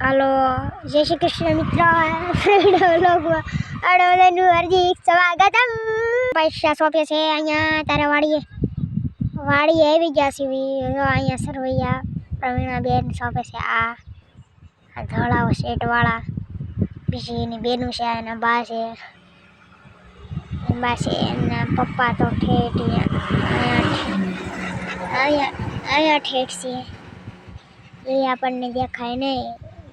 હાલો, જય શ્રી કૃષ્ણ મિત્રો વ્લોગમાં અડોદનું હાર્દિક સ્વાગતમ. પૈસા સોંપે છે અહીંયા, તારે વાડીએ. વાડીએ આવી ગયા છે અહીંયા સરવૈયા, પ્રવીણાબેન સોંપે છે આ. ધોળાઓ શેટવાળા બીજી એની બેનું છે, એના બા છે. બા છે, એના પપ્પા તો ઠેઠ, અહીંયા અહીંયા ઠેઠ છે. એ આપણને દેખાય નહીં.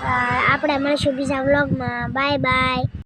આપણે મળીશું બીજા વ્લોગમાં બાય બાય